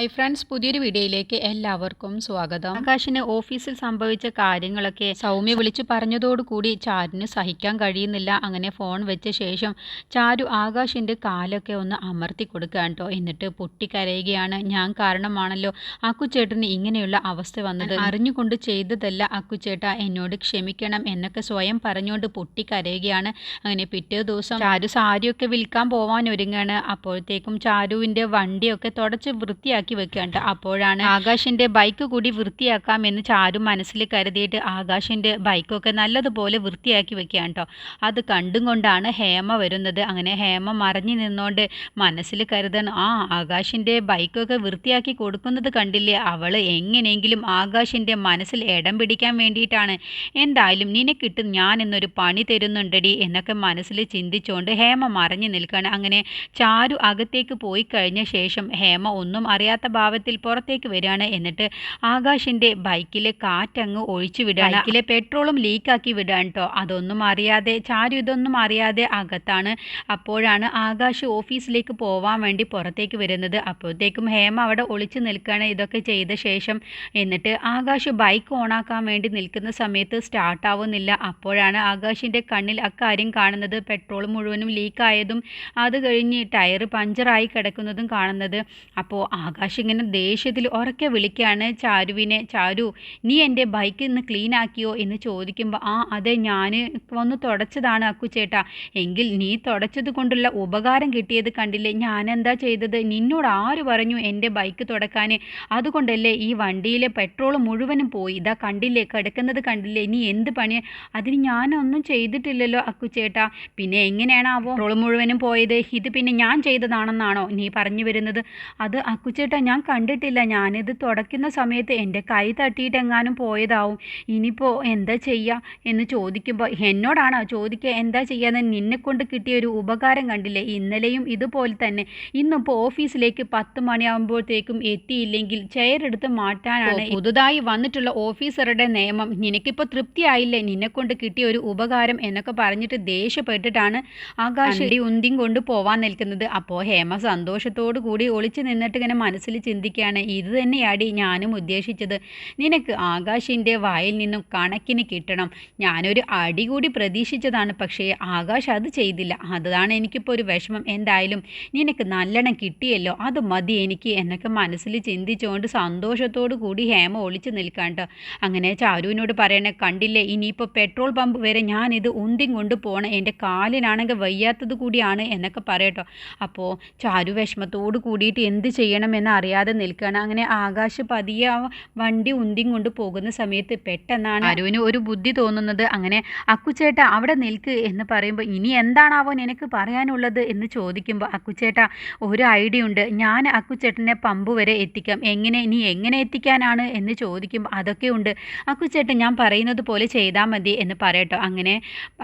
Hi friends പുതിയൊരു വീഡിയോയിലേക്ക് എല്ലാവർക്കും സ്വാഗതം. ആകാശിന് ഓഫീസിൽ സംഭവിച്ച കാര്യങ്ങളൊക്കെ സൗമ്യ വിളിച്ചു പറഞ്ഞതോടുകൂടി ചാരുന് സഹിക്കാൻ കഴിയുന്നില്ല. അങ്ങനെ ഫോൺ വെച്ച ശേഷം ചാരു ആകാശിന്റെ കാലൊക്കെ ഒന്ന് അമർത്തി കൊടുക്കുകയാണ് കേട്ടോ. എന്നിട്ട് പൊട്ടിക്കരയുകയാണ്. ഞാൻ കാരണമാണല്ലോ അക്കുച്ചേട്ടന് ഇങ്ങനെയുള്ള അവസ്ഥ വന്നത്. അറിഞ്ഞുകൊണ്ട് ചെയ്തതല്ല അക്കുച്ചേട്ട എന്നോട് ക്ഷമിക്കണം എന്നൊക്കെ സ്വയം പറഞ്ഞുകൊണ്ട് പൊട്ടിക്കരയുകയാണ്. അങ്ങനെ പിറ്റേ ദിവസം ചാരു സാരിയൊക്കെ വിൽക്കാൻ പോവാൻ ഒരുങ്ങാണ് അപ്പോഴത്തേക്കും ചാരുവിന്റെ വണ്ടിയൊക്കെ തുടച്ച് വൃത്തിയാക്കി വെക്കുകയാണ് അപ്പോഴാണ് ആകാശിന്റെ ബൈക്ക് കൂടി വൃത്തിയാക്കാം എന്ന് ചാരു മനസ്സിൽ കരുതിയിട്ട് ആകാശിന്റെ ബൈക്കൊക്കെ നല്ലതുപോലെ വൃത്തിയാക്കി വെക്കുകയാണ് കേട്ടോ അത് കണ്ടും കൊണ്ടാണ് ഹേമ വരുന്നത്. അങ്ങനെ ഹേമ മറിഞ്ഞു നിന്നുകൊണ്ട് മനസ്സിൽ കരുതണം. ആ ആകാശിന്റെ ബൈക്കൊക്കെ വൃത്തിയാക്കി കൊടുക്കുന്നത് കണ്ടില്ലേ? അവൾ എങ്ങനെയെങ്കിലും ആകാശിന്റെ മനസ്സിൽ ഇടം പിടിക്കാൻ വേണ്ടിയിട്ടാണ്. എന്തായാലും നിനക്കിട്ട് ഞാൻ എന്നൊരു പണി തരുന്നുണ്ടടി എന്നൊക്കെ മനസ്സിൽ ചിന്തിച്ചുകൊണ്ട് ഹേമ മറിഞ്ഞു നിൽക്കുകയാണ് അങ്ങനെ ചാരു അകത്തേക്ക് പോയി കഴിഞ്ഞ ശേഷം ഹേമ ഒന്നും അറിയാത്ത ഭാവത്തിൽ പുറത്തേക്ക് വരികയാണ്. എന്നിട്ട് ആകാശിന്റെ ബൈക്കിലെ കാറ്റങ്ങ് ഒഴിച്ചു വിടാണ് ബൈക്കിലെ പെട്രോളും ലീക്കാക്കി വിടുകയാണ് കേട്ടോ അതൊന്നും അറിയാതെ ചാരു ഇതൊന്നും അറിയാതെ അകത്താണ്. അപ്പോഴാണ് ആകാശ് ഓഫീസിലേക്ക് പോവാൻ വേണ്ടി പുറത്തേക്ക് വരുന്നത്. അപ്പോഴത്തേക്കും ഹേമ അവിടെ ഒളിച്ചു നിൽക്കുകയാണ്. ഇതൊക്കെ ചെയ്ത ശേഷം എന്നിട്ട് ആകാശ് ബൈക്ക് ഓണാക്കാൻ വേണ്ടി നിൽക്കുന്ന സമയത്ത് സ്റ്റാർട്ട് ആവുന്നില്ല. അപ്പോഴാണ് ആകാശിന്റെ കണ്ണിൽ അക്കാര്യം കാണുന്നത്. പെട്രോൾ മുഴുവനും ലീക്കായതും അത് കഴിഞ്ഞ് ടയർ പഞ്ചറായി കിടക്കുന്നതും കാണുന്നത്. അപ്പോൾ ആകാശ് ഇങ്ങനെ ദേഷ്യത്തിൽ ഉറക്കെ വിളിക്കുകയാണ് ചാരുവിനെ. ചാരു നീ എന്റെ ബൈക്ക് ഇന്ന് ക്ലീൻ ആക്കിയോ? എന്ന് ചോദിക്കുമ്പോൾ ആ അതെ ഞാൻ വന്ന് തുടച്ചതാണ് അക്കുച്ചേട്ടാ. എങ്കിൽ നീ തുടച്ചത് കൊണ്ടുള്ള ഉപകാരം കിട്ടിയത് കണ്ടില്ലേ? ഞാൻ എന്താ ചെയ്തത്? നിന്നോട് ആര് പറഞ്ഞു എന്റെ ബൈക്ക് തുടക്കാൻ അതുകൊണ്ടല്ലേ ഈ വണ്ടിയിലെ പെട്രോൾ മുഴുവനും പോയി. ഇതാ കണ്ടില്ലേ കിടക്കുന്നത് കണ്ടില്ലേ? നീ എന്ത് പണി? അതിന് ഞാനൊന്നും ചെയ്തിട്ടില്ലല്ലോ അക്കുച്ചേട്ടാ. പിന്നെ എങ്ങനെയാണാവോ പെട്രോൾ മുഴുവനും പോയത്? ഇത് പിന്നെ ഞാൻ ചെയ്തതാണെന്നാണോ നീ പറഞ്ഞു വരുന്നത്? അത് അക്കുച്ചേട്ടാ ഞാൻ കണ്ടിട്ടില്ല. ഞാനിത് തുടയ്ക്കുന്ന സമയത്ത് എന്റെ കൈ തട്ടിയിട്ട് എങ്ങാനും പോയതാവും. ഇനിയിപ്പോൾ എന്താ ചെയ്യുക എന്ന് ചോദിക്കുമ്പോൾ എന്നോടാണോ ചോദിക്കുക എന്താ ചെയ്യാന്ന് നിന്നെ കൊണ്ട് കിട്ടിയ ഒരു ഉപകാരം കണ്ടില്ലേ? ഇന്നലെയും ഇതുപോലെ തന്നെ. ഇന്നിപ്പോൾ ഓഫീസിലേക്ക് പത്ത് മണിയാകുമ്പോഴത്തേക്കും എത്തിയില്ലെങ്കിൽ ചെയർ എടുത്ത് മാറ്റാനാണ് പുതുതായി വന്നിട്ടുള്ള ഓഫീസറുടെ നിയമം. നിനക്കിപ്പോൾ തൃപ്തിയായില്ലേ നിന്നെ കൊണ്ട് കിട്ടിയ ഒരു ഉപകാരം എന്നൊക്കെ പറഞ്ഞിട്ട് ദേഷ്യപ്പെട്ടിട്ടാണ് ആകാശ് ഉന്തിയും കൊണ്ട് പോവാൻ നിൽക്കുന്നത്. അപ്പോൾ ഹേമ സന്തോഷത്തോടു കൂടി ഒളിച്ചു നിന്നിട്ട് ഇങ്ങനെ മനസ്സിൽ ചിന്തിക്കുകയാണ്. ഇത് തന്നെയാടി ഞാനും ഉദ്ദേശിച്ചത്. നിനക്ക് ആകാശിന്റെ വായിൽ നിന്നും കണക്കിന് കിട്ടണം. ഞാനൊരു അടി കൂടി പ്രതീക്ഷിച്ചതാണ്. പക്ഷേ ആകാശ് അത് ചെയ്തില്ല. അതാണ് എനിക്കിപ്പോൾ ഒരു വിഷമം. എന്തായാലും നിനക്ക് നല്ലെണ്ണം കിട്ടിയല്ലോ. അത് മതി എനിക്ക് എന്നൊക്കെ മനസ്സിൽ ചിന്തിച്ചുകൊണ്ട് സന്തോഷത്തോടു കൂടി ഹേമ ഒളിച്ചു നിൽക്കാണ്ട്. അങ്ങനെ ചാരുവിനോട് പറയണേ കണ്ടില്ലേ ഇനിയിപ്പോൾ പെട്രോൾ പമ്പ് വരെ ഞാനിത് ഉന്തി കൊണ്ട് പോകണം എന്റെ കാലിനാണെങ്കിൽ വയ്യാത്തത് കൂടിയാണ് എന്നൊക്കെ പറയട്ടോ. അപ്പോൾ ചാരു വിഷമത്തോട് കൂടിയിട്ട് എന്ത് ചെയ്യണമെന്ന് അറിയാതെ നിൽക്കുകയാണ്. അങ്ങനെ ആകാശ് പതിയെ ആ വണ്ടി ഉന്തി കൊണ്ട് പോകുന്ന സമയത്ത് പെട്ടെന്നാണ് അരുവിന് ഒരു ബുദ്ധി തോന്നുന്നത്. അങ്ങനെ അക്കുച്ചേട്ട അവിടെ നിൽക്ക് എന്ന് പറയുമ്പോൾ ഇനി എന്താണാവോ നിനക്ക് പറയാനുള്ളത്? എന്ന് ചോദിക്കുമ്പോൾ അക്കുച്ചേട്ട ഒരു ഐഡിയ ഉണ്ട്. ഞാൻ അക്കുച്ചേട്ടനെ പമ്പ് വരെ എത്തിക്കാം. എങ്ങനെ ഇനി എങ്ങനെ എത്തിക്കാനാണ്? എന്ന് ചോദിക്കുമ്പോൾ അതൊക്കെ ഉണ്ട്. അക്കുച്ചേട്ടൻ ഞാൻ പറയുന്നത് പോലെ ചെയ്താൽ മതി എന്ന് പറയട്ടോ. അങ്ങനെ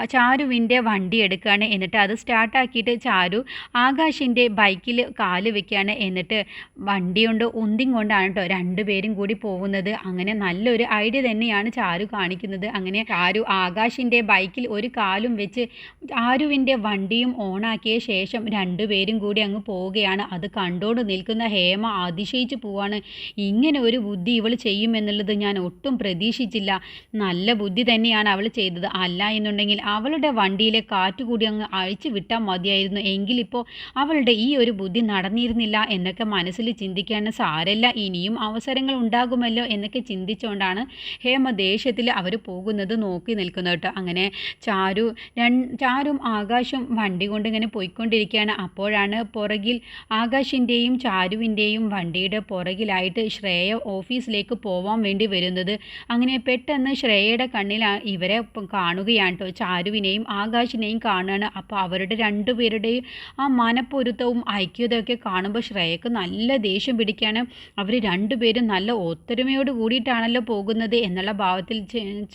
ചാരുവിന്റെ വണ്ടി എടുക്കുകയാണ്. എന്നിട്ട് അത് സ്റ്റാർട്ടാക്കിയിട്ട് ചാരു ആകാശിന്റെ ബൈക്കിൽ കാൽ വെക്കുകയാണ്. എന്നിട്ട് വണ്ടി കൊണ്ട് ഉന്തിയും കൊണ്ടാണ് കേട്ടോ രണ്ടുപേരും കൂടി പോകുന്നത്. അങ്ങനെ നല്ലൊരു ഐഡിയ തന്നെയാണ് ചാരു കാണിക്കുന്നത്. അങ്ങനെ ചാരു ആകാശിന്റെ ബൈക്കിൽ ഒരു കാലും വെച്ച് ചാരുവിന്റെ വണ്ടിയും ഓണാക്കിയ ശേഷം രണ്ടുപേരും കൂടി അങ്ങ് പോവുകയാണ്. അത് കണ്ടോണ്ട് നിൽക്കുന്ന ഹേമ അതിശയിച്ച് പോവാണ്. ഇങ്ങനെ ഒരു ബുദ്ധി ഇവൾ ചെയ്യുമെന്നുള്ളത് ഞാൻ ഒട്ടും പ്രതീക്ഷിച്ചില്ല. നല്ല ബുദ്ധി തന്നെയാണ് അവൾ ചെയ്തത്. അല്ല എന്നുണ്ടെങ്കിൽ അവളുടെ വണ്ടിയിലെ കാറ്റ് കൂടി അങ്ങ് അഴിച്ചു വിട്ടാൽ മതിയായിരുന്നു. എങ്കിലിപ്പോൾ അവളുടെ ഈ ഒരു ബുദ്ധി നടന്നിരുന്നില്ല എന്നൊക്കെ മനസ്സിൽ ചിന്തിക്കാണ് സാരല്ല. ഇനിയും അവസരങ്ങൾ ഉണ്ടാകുമല്ലോ എന്നൊക്കെ ചിന്തിച്ചുകൊണ്ടാണ് ഹേമ ദേഷ്യത്തിൽ അവർ പോകുന്നത് നോക്കി നിൽക്കുന്നത് കേട്ടോ. അങ്ങനെ ചാരു ചാരും ആകാശും വണ്ടി കൊണ്ട് ഇങ്ങനെ പോയിക്കൊണ്ടിരിക്കുകയാണ്. അപ്പോഴാണ് പുറകിൽ ആകാശിന്റെയും ചാരുവിന്റെയും വണ്ടിയുടെ പുറകിലായിട്ട് ശ്രേയ ഓഫീസിലേക്ക് പോവാൻ വേണ്ടി വരുന്നത്. അങ്ങനെ പെട്ടെന്ന് ശ്രേയയുടെ കണ്ണിൽ ഇവരെ കാണുകയാണ് കേട്ടോ. ചാരുവിനെയും ആകാശിനെയും കാണുകയാണ്. അപ്പോൾ അവരുടെ രണ്ടുപേരുടെയും ആ മനപ്പൊരുത്തവും ഐക്യതയൊക്കെ കാണുമ്പോൾ ശ്രേയക്ക് നല്ല പിടിക്കുകയാണ് അവർ രണ്ടുപേരും നല്ല ഒത്തൊരുമയോട് കൂടിയിട്ടാണല്ലോ പോകുന്നത് എന്നുള്ള ഭാവത്തിൽ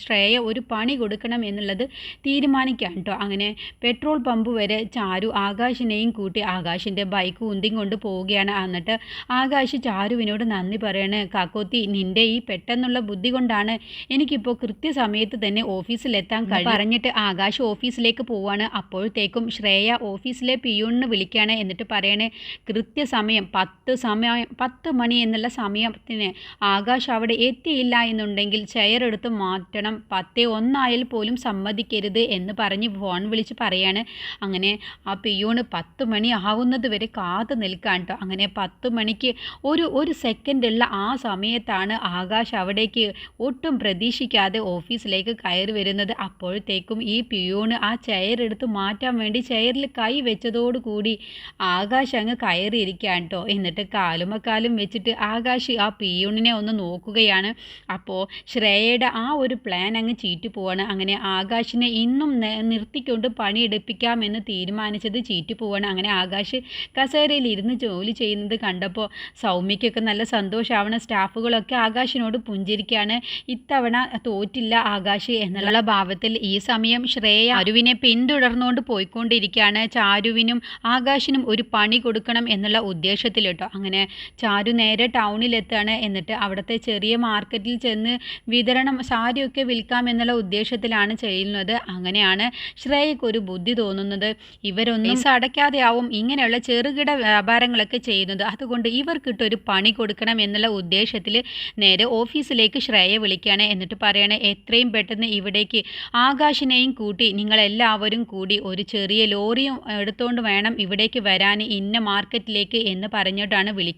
ശ്രേയ ഒരു പണി കൊടുക്കണം എന്നുള്ളത് തീരുമാനിക്കാം കേട്ടോ അങ്ങനെ പെട്രോൾ പമ്പ് വരെ ചാരു ആകാശിനെയും കൂട്ടി ആകാശിന്റെ ബൈക്ക് ഉന്തിയും കൊണ്ട് പോവുകയാണ്. എന്നിട്ട് ആകാശ് ചാരുവിനോട് നന്ദി പറയാണ്. കാക്കോത്തി നിന്റെ ഈ പെട്ടെന്നുള്ള ബുദ്ധി കൊണ്ടാണ് എനിക്കിപ്പോൾ കൃത്യസമയത്ത് തന്നെ ഓഫീസിലെത്താൻ കഴിയും പറഞ്ഞിട്ട് ആകാശ് ഓഫീസിലേക്ക് പോവാണ്. അപ്പോഴത്തേക്കും ശ്രേയ ഓഫീസിലെ പിയൂണിന് വിളിക്കുകയാണ് എന്നിട്ട് പറയണേ കൃത്യസമയം പത്ത് സമയം സമയം പത്ത് മണി എന്നുള്ള സമയത്തിന് ആകാശ് അവിടെ എത്തിയില്ല എന്നുണ്ടെങ്കിൽ ചെയർ എടുത്ത് മാറ്റണം. പത്തേ ഒന്നായാൽ പോലും സമ്മതിക്കരുത് എന്ന് പറഞ്ഞ് ഫോൺ വിളിച്ച് പറയാണ്. അങ്ങനെ ആ പിയൂണ് പത്ത് മണി ആവുന്നത് വരെ കാത്തു നിൽക്കാൻ കേട്ടോ അങ്ങനെ പത്ത് മണിക്ക് ഒരു ഒരു സെക്കൻഡുള്ള ആ സമയത്താണ് ആകാശ് അവിടേക്ക് ഒട്ടും പ്രതീക്ഷിക്കാതെ ഓഫീസിലേക്ക് കയറി വരുന്നത്. അപ്പോഴത്തേക്കും ഈ പിയൂണ് ആ ചെയർ എടുത്ത് മാറ്റാൻ വേണ്ടി ചെയറിൽ കൈ വെച്ചതോടുകൂടി ആകാശ് അങ്ങ് കയറിയിരിക്കാൻ കേട്ടോ എന്നിട്ട് കാലുമക്കാലും വെച്ചിട്ട് ആകാശ് ആ പിയൂണിനെ ഒന്ന് നോക്കുകയാണ്. അപ്പോൾ ശ്രേയയുടെ ആ ഒരു പ്ലാൻ അങ്ങ് ചീറ്റ് പോവാണ്. അങ്ങനെ ആകാശിനെ ഇന്നും നിർത്തിക്കൊണ്ട് പണിയെടുപ്പിക്കാമെന്ന് തീരുമാനിച്ചത് ചീറ്റ് പോവാണ്. അങ്ങനെ ആകാശ് കസേരയിൽ ഇരുന്ന് ജോലി ചെയ്യുന്നത് കണ്ടപ്പോൾ സൗമ്യയ്ക്കൊക്കെ നല്ല സന്തോഷമാവണ സ്റ്റാഫുകളൊക്കെ ആകാശിനോട് പുഞ്ചിരിക്കുകയാണ് ഇത്തവണ തോറ്റില്ല ആകാശ് എന്നുള്ള ഭാവത്തിൽ ഈ സമയം ശ്രേയ അരുവിനെ പിന്തുടർന്നുകൊണ്ട് പോയിക്കൊണ്ടിരിക്കുകയാണ് ചാരുവിനും ആകാശിനും ഒരു പണി കൊടുക്കണം എന്നുള്ള ഉദ്ദേശത്തിൽ കേട്ടോ അങ്ങനെ ചാരു നേരെ ടൗണിലെത്താണ് എന്നിട്ട് അവിടുത്തെ ചെറിയ മാർക്കറ്റിൽ ചെന്ന് വിതരണം സാരിയൊക്കെ വിൽക്കാം എന്നുള്ള ഉദ്ദേശത്തിലാണ് ചെയ്യുന്നത്. അങ്ങനെയാണ് ശ്രേയക്ക് ഒരു ബുദ്ധി തോന്നുന്നത്. ഇവരൊന്നും അടയ്ക്കാതെയാവും ഇങ്ങനെയുള്ള ചെറുകിട വ്യാപാരങ്ങളൊക്കെ ചെയ്യുന്നത്. അതുകൊണ്ട് ഇവർക്കിട്ടൊരു പണി കൊടുക്കണം എന്നുള്ള ഉദ്ദേശത്തിൽ നേരെ ഓഫീസിലേക്ക് ശ്രേയ വിളിക്കുകയാണ്. എന്നിട്ട് പറയണേ എത്രയും പെട്ടെന്ന് ഇവിടേക്ക് ആകാശിനെയും കൂട്ടി നിങ്ങളെല്ലാവരും കൂടി ഒരു ചെറിയ ലോറിയും എടുത്തുകൊണ്ട് വേണം ഇവിടേക്ക് വരാൻ ഇന്ന മാർക്കറ്റിലേക്ക് എന്ന് പറഞ്ഞിട്ടാണ് വിളിക്കുന്നത്.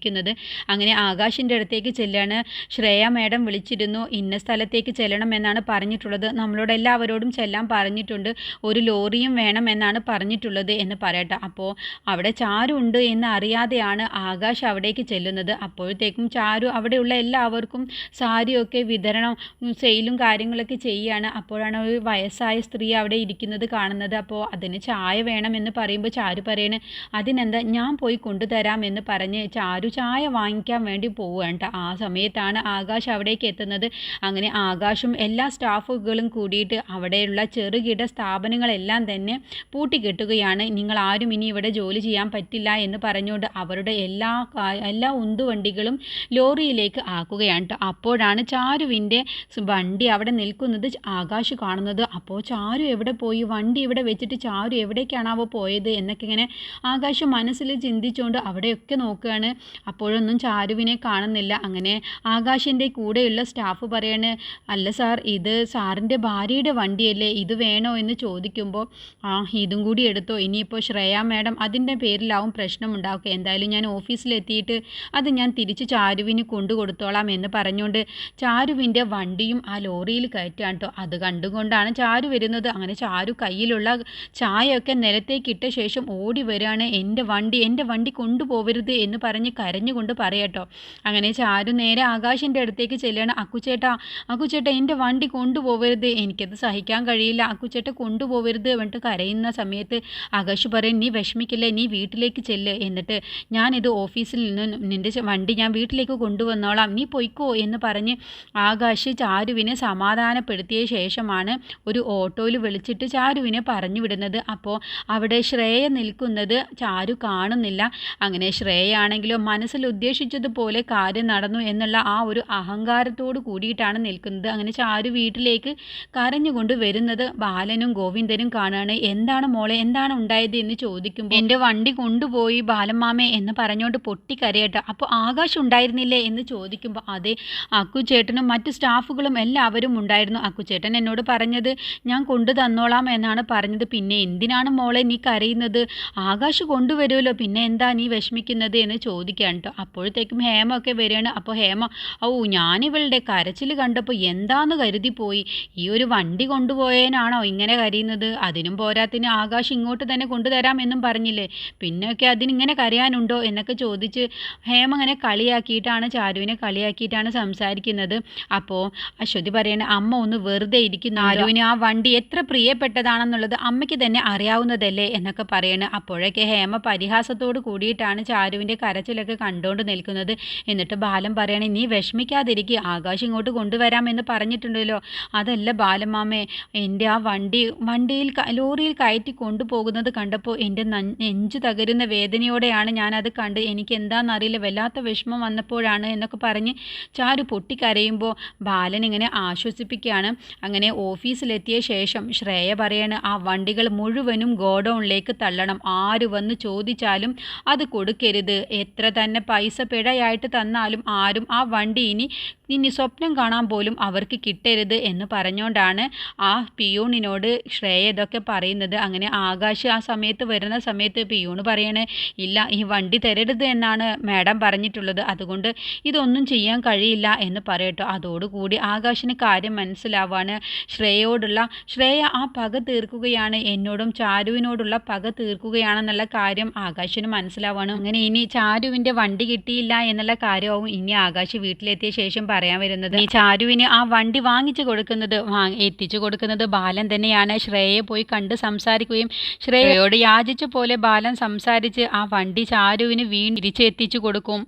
അങ്ങനെ ആകാശിന്റെ അടുത്തേക്ക് ചെല്ലാണ്. ശ്രേയ മേഡം വിളിച്ചിരുന്നു. ഇന്ന സ്ഥലത്തേക്ക് ചെല്ലണം എന്നാണ് പറഞ്ഞിട്ടുള്ളത്. നമ്മളോട് എല്ലാവരോടും ചെല്ലാൻ പറഞ്ഞിട്ടുണ്ട്. ഒരു ലോറിയും വേണം എന്നാണ് പറഞ്ഞിട്ടുള്ളത് എന്ന് പറയട്ടെ. അപ്പോൾ അവിടെ ചാരുണ്ട് എന്ന് അറിയാതെയാണ് ആകാശ് അവിടേക്ക് ചെല്ലുന്നത്. അപ്പോഴത്തേക്കും ചാരു അവിടെയുള്ള എല്ലാവർക്കും സാരിയൊക്കെ വിതരണം സെയിലും കാര്യങ്ങളൊക്കെ ചെയ്യുകയാണ് അപ്പോഴാണ് ഒരു വയസ്സായ സ്ത്രീ അവിടെ ഇരിക്കുന്നത് കാണുന്നത്. അപ്പോൾ അതിന് ചായ വേണം എന്ന് പറയുമ്പോൾ ചാരു പറയണേ അതിനെന്താ? ഞാൻ പോയി കൊണ്ടുതരാം എന്ന് പറഞ്ഞ് ചാരു ചായ വാങ്ങിക്കാൻ വേണ്ടി പോവുകയാണ് ആ സമയത്താണ് ആകാശ് അവിടേക്ക് എത്തുന്നത്. അങ്ങനെ ആകാശും എല്ലാ സ്റ്റാഫുകളും കൂടിയിട്ട് അവിടെയുള്ള ചെറുകിട സ്ഥാപനങ്ങളെല്ലാം തന്നെ പൂട്ടിക്കെട്ടുകയാണ്. നിങ്ങൾ ആരും ഇനി ഇവിടെ ജോലി ചെയ്യാൻ പറ്റില്ല എന്ന് പറഞ്ഞുകൊണ്ട് അവരുടെ എല്ലാ എല്ലാ ഉന്തുവണ്ടികളും ലോറിയിലേക്ക് ആക്കുകയാണ് അപ്പോഴാണ് ചാരുവിന്റെ വണ്ടി അവിടെ നിൽക്കുന്നത് ആകാശ് കാണുന്നത്. അപ്പോൾ ചാരു എവിടെ പോയി? വണ്ടി ഇവിടെ വെച്ചിട്ട് ചാരു എവിടേക്കാണാവോ പോയത്? എന്നൊക്കെ ഇങ്ങനെ ആകാശ് മനസ്സിൽ ചിന്തിച്ചുകൊണ്ട് അവിടെയൊക്കെ നോക്കുകയാണ്. അപ്പോഴൊന്നും ചാരുവിനെ കാണുന്നില്ല. അങ്ങനെ ആകാശിന്റെ കൂടെയുള്ള സ്റ്റാഫ് പറയണ് അല്ല സാർ ഇത് സാറിന്റെ ഭാര്യയുടെ വണ്ടിയല്ലേ? ഇത് വേണോ? എന്ന് ചോദിക്കുമ്പോൾ ആ ഇതും കൂടി എടുത്തോ. ഇനിയിപ്പോൾ ശ്രേയ മാഡം അതിന്റെ പേരിലാവും പ്രശ്നം ഉണ്ടാക്കുക. എന്തായാലും ഞാൻ ഓഫീസിലെത്തിയിട്ട് അത് ഞാൻ തിരിച്ച് ചാരുവിന് കൊണ്ടു കൊടുത്തോളാം എന്ന് പറഞ്ഞുകൊണ്ട് ചാരുവിന്റെ വണ്ടിയും ആ ലോറിയിൽ കയറ്റാൻ കേട്ടോ അത് കണ്ടുകൊണ്ടാണ് ചാരു വരുന്നത്. അങ്ങനെ ചാരു കയ്യിലുള്ള ചായയൊക്കെ നിലത്തേക്ക് ഇട്ട ശേഷം ഓടി വരികയാണ് എന്റെ വണ്ടി എന്റെ വണ്ടി കൊണ്ടുപോകരുത് എന്ന് പറഞ്ഞ് കരഞ്ഞുകൊണ്ട് പറയട്ടോ. അങ്ങനെ ചാരു നേരെ ആകാശിന്റെ അടുത്തേക്ക് ചെല്ലുകയാണ്. അക്കുച്ചേട്ടാ അക്കുച്ചേട്ടാ എന്റെ വണ്ടി കൊണ്ടുപോകരുത് എനിക്കത് സഹിക്കാൻ കഴിയില്ല. അക്കുച്ചേട്ട കൊണ്ടുപോകരുത് എന്നിട്ട് കരയുന്ന സമയത്ത് ആകാശ് പറയും നീ വിഷമിക്കില്ല നീ വീട്ടിലേക്ക് ചെല്ല്. എന്നിട്ട് ഞാനിത് ഓഫീസിൽ നിന്ന് നിന്റെ വണ്ടി ഞാൻ വീട്ടിലേക്ക് കൊണ്ടുവന്നോളാം. നീ പൊയ്ക്കോ എന്ന് പറഞ്ഞ് ആകാശ് ചാരുവിനെ സമാധാനപ്പെടുത്തിയ ശേഷമാണ് ഒരു ഓട്ടോയിൽ വിളിച്ചിട്ട് ചാരുവിനെ പറഞ്ഞു വിടുന്നത്. അപ്പോൾ അവിടെ ശ്രേയ നിൽക്കുന്നത് ചാരു കാണുന്നില്ല. അങ്ങനെ ശ്രേയാണെങ്കിലോ മനസ്സിൽ ഉദ്ദേശിച്ചതുപോലെ കാര്യം നടന്നു എന്നുള്ള ആ ഒരു അഹങ്കാരത്തോട് കൂടിയിട്ടാണ് നിൽക്കുന്നത്. അങ്ങനെ ചാരു വീട്ടിലേക്ക് കരഞ്ഞുകൊണ്ട് വരുന്നത് ബാലനും ഗോവിന്ദനും കാണുകയാണ് എന്താണ് മോളെ എന്താണ് ഉണ്ടായത്? എന്ന് ചോദിക്കുമ്പോൾ എന്റെ വണ്ടി കൊണ്ടുപോയി ബാലമാമേ എന്ന് പറഞ്ഞുകൊണ്ട് പൊട്ടിക്കരയട്ടെ അപ്പോൾ ആകാശം ഉണ്ടായിരുന്നില്ലേ എന്ന് ചോദിക്കുമ്പോൾ അതെ അക്കുചേട്ടനും മറ്റു സ്റ്റാഫുകളും എല്ലാവരും ഉണ്ടായിരുന്നു. അക്കുചേട്ടൻ എന്നോട് പറഞ്ഞത് ഞാൻ കൊണ്ടു തന്നോളാം എന്നാണ് പറഞ്ഞത്. പിന്നെ എന്തിനാണ് മോളെ നീ കരയുന്നത്? ആകാശ് കൊണ്ടുവരുമല്ലോ. പിന്നെ എന്താ നീ വിഷമിക്കുന്നത്? എന്ന് ചോദിക്കാൻ കേട്ടോ അപ്പോഴത്തേക്കും ഹേമ ഒക്കെ വരികയാണ്. അപ്പോൾ ഹേമ ഓ ഞാനിവളുടെ കരച്ചിൽ കണ്ടപ്പോൾ എന്താന്ന് കരുതി പോയി. ഈ ഒരു വണ്ടി കൊണ്ടുപോയേനാണോ ഇങ്ങനെ കരയുന്നത്? അതിനും പോരാത്തിന് ആകാശ് ഇങ്ങോട്ട് തന്നെ കൊണ്ടുതരാം എന്നും പറഞ്ഞില്ലേ? പിന്നെയൊക്കെ അതിനിങ്ങനെ കരയാനുണ്ടോ എന്നൊക്കെ ചോദിച്ച് ഹേമ അങ്ങനെ കളിയാക്കിയിട്ടാണ് ചാരുവിനെ കളിയാക്കിയിട്ടാണ് സംസാരിക്കുന്നത്. അപ്പോൾ അശ്വതി പറയണ അമ്മ ഒന്ന് വെറുതെ ഇരിക്കുന്നു. ആരുവിന് ആ വണ്ടി എത്ര പ്രിയപ്പെട്ടതാണെന്നുള്ളത് അമ്മയ്ക്ക് തന്നെ അറിയാവുന്നതല്ലേ എന്നൊക്കെ പറയണ. അപ്പോഴൊക്കെ ഹേമ പരിഹാസത്തോട് കൂടിയിട്ടാണ് ചാരുവിന്റെ കരച്ചിലൊക്കെ കണ്ടുകൊണ്ട് നിൽക്കുന്നത്. എന്നിട്ട് ബാലം പറയണേ നീ വിഷമിക്കാതിരിക്കുക ആകാശ് ഇങ്ങോട്ട് കൊണ്ടുവരാം എന്ന് പറഞ്ഞിട്ടുണ്ടല്ലോ. അതല്ല ബാലമാമേ എന്റെ ആ വണ്ടി വണ്ടിയിൽ ലോറിയിൽ കയറ്റി കൊണ്ടുപോകുന്നത് കണ്ടപ്പോൾ എന്റെ നെഞ്ചു തകരുന്ന വേദനയോടെയാണ് ഞാനത് കണ്ട് എനിക്ക് എന്താണെന്നറിയില്ല വല്ലാത്ത വിഷമം വന്നപ്പോഴാണ് എന്നൊക്കെ പറഞ്ഞ് ചാരു പൊട്ടിക്കരയുമ്പോൾ ബാലൻ ഇങ്ങനെ ആശ്വസിപ്പിക്കുകയാണ്. അങ്ങനെ ഓഫീസിലെത്തിയ ശേഷം ശ്രേയ പറയാണ് ആ വണ്ടികൾ മുഴുവനും ഗോഡൗണിലേക്ക് തള്ളണം. ആര് വന്ന് ചോദിച്ചാലും അത് കൊടുക്കരുത്. എത്ര തന്നെ പൈസ പിഴയായിട്ട് തന്നാലും ആരും ആ വണ്ടി ഇനി ഇനി സ്വപ്നം കാണാൻ പോലും അവർക്ക് കിട്ടരുത് എന്ന് പറഞ്ഞുകൊണ്ടാണ് ആ പിയൂണിനോട് ശ്രേയ ഇതൊക്കെ പറയുന്നത്. അങ്ങനെ ആകാശ് ആ സമയത്ത് വരുന്ന സമയത്ത് പിയൂണ് പറയണേ ഇല്ല ഈ വണ്ടി തരരുത് എന്നാണ് മാഡം പറഞ്ഞിട്ടുള്ളത്. അതുകൊണ്ട് ഇതൊന്നും ചെയ്യാൻ കഴിയില്ല എന്ന് പറയട്ടോ. അതോടുകൂടി ആകാശിന് കാര്യം മനസ്സിലാവാണ് ശ്രേയയോടുള്ള ശ്രേയ ആ പക തീർക്കുകയാണ്. എന്നോടും ചാരുവിനോടുള്ള പക തീർക്കുകയാണെന്നുള്ള കാര്യം ആകാശിന് മനസ്സിലാവാണ്. അങ്ങനെ ഇനി ചാരുവിന്റെ വണ്ടി കിട്ടിയില്ല എന്നുള്ള കാര്യവും ഇനി ആകാശ് വീട്ടിലെത്തിയ ശേഷം പറയാൻ വരുന്നത്. ഈ ചാരുവിന് ആ വണ്ടി വാങ്ങിച്ചു കൊടുക്കുന്നത് എത്തിച്ചു കൊടുക്കുന്നത് ബാലൻ തന്നെയാണ്. ശ്രേയയെ പോയി കണ്ട് സംസാരിക്കുകയും ശ്രേയയോട് യാചിച്ച പോലെ ബാലൻ സംസാരിച്ച് ആ വണ്ടി ചാരുവിന് വീണ്ടും തിരിച്ചെത്തിച്ചു കൊടുക്കും.